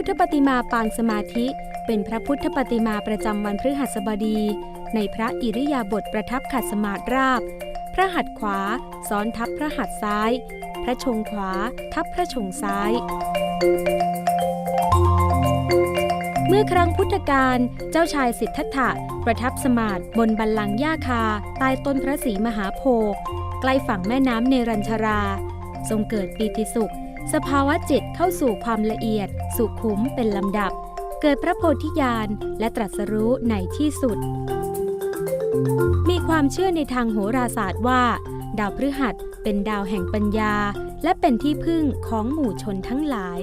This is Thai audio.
ุทธปฏิมาปางสมาธิ เป็นพระพุทธปฏิมาประจำวันพฤหัสบดี ในพระอิริยาบถประทับขัดสมาธิราบ พระหัตถ์ขวา ซ้อนทับพระหัตถ์ซ้าย พระชงขวา ทับพระชงซ้าย เมื่อครั้งพุทธกาลเจ้าชายสิทธัตถะประทับสมาธิบนบัลลังก์หญ้าคาใต้ต้นพระศรีมหาโพธิ์ใกล้ฝั่งแม่น้ำเนรัญชรา ทรงเกิดปีติสุข สภาวะจิตเข้าสู่ความละเอียด สุขุมเป็นลำดับ เกิดพระโพธิญาณและตรัสรู้ในที่สุด มีความเชื่อในทางโหราศาสตร์ว่า ดาวพฤหัสเป็นดาวแห่งปัญญา และเป็นที่พึ่งของหมู่ชนทั้งหลาย